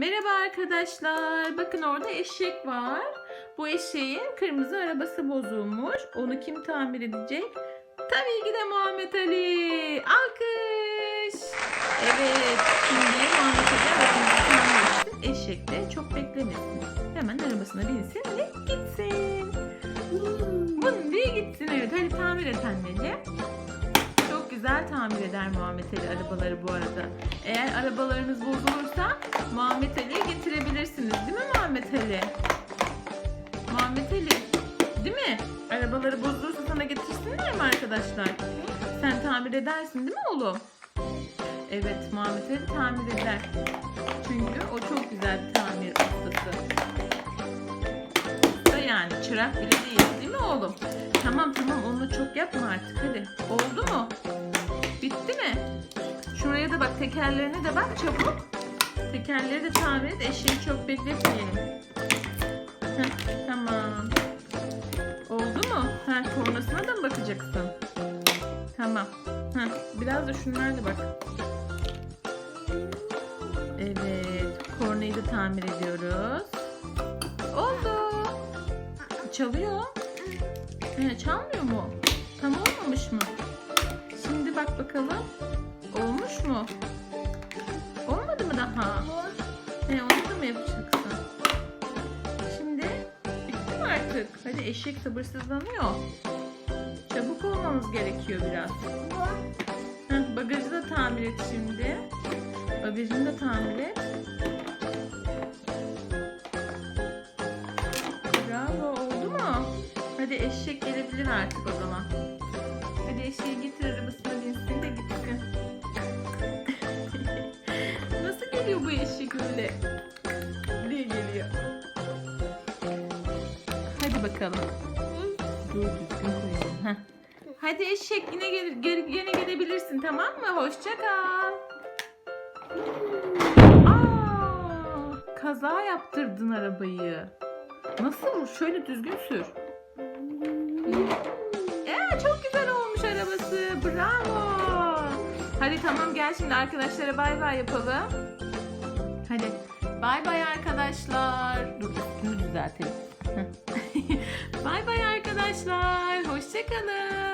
Merhaba arkadaşlar. Bakın orada eşek var. Bu eşeğin kırmızı arabası bozulmuş. Onu kim tamir edecek? Tabii ki de Muhammed Ali. Alkış. Evet. Şimdi Muhammed Ali arabasını. Eşek de çok beklemesin. Hemen arabasına binsin ve gitsin. Bunun diye gitsin. Evet hadi tamir et anneciğim. Güzel tamir eder Muhammed Ali arabaları bu arada. Eğer arabalarınız bozulursa Muhammed Ali'ye getirebilirsiniz değil mi Muhammed Ali? Muhammed Ali değil mi? Arabaları bozulursa sana getirsinler mi arkadaşlar? Sen tamir edersin değil mi oğlum? Evet Muhammed Ali tamir eder. Çünkü o çok güzel bir tamir ustası. Usta yani çırak bile değil değil mi oğlum? Tamam tamam onu çok yapma artık hadi. Oldu mu? Tekerlerine de bak çabuk. Tekerleri de tamir et. Eşeği çok bekletmeyelim. Tamam. Oldu mu? Ha, kornasına da mı bakacaksın? Tamam. Heh, biraz da şunlarla bak. Evet. Kornayı da tamir ediyoruz. Oldu. Çalıyor. He, çalmıyor mu? Tam olmamış mı? Şimdi bak bakalım. Mu? Olmadı mı daha? He, onu da mı yapacaksın? Şimdi bitti mi artık? Hadi eşek sabırsızlanıyor. Çabuk olmamız gerekiyor biraz. Heh, bagajı da tamir et şimdi. Bagajını da tamir et. Bravo oldu mu? Hadi eşek gelebilir artık o zaman. Hadi eşeği getir arabasına bu eşek öyle? Buraya geliyor. Hadi bakalım. Hadi eşek yine gel gel- yine gelebilirsin tamam mı? Hoşça kal. Kaza yaptırdın arabayı. Nasıl? Şöyle düzgün sür. Ya çok güzel olmuş arabası. Bravo. Hadi tamam gel şimdi arkadaşlara bay bay yapalım. Hadi bay bay arkadaşlar. Dur üstünü düzeltelim. bay bay arkadaşlar. Hoşçakalın.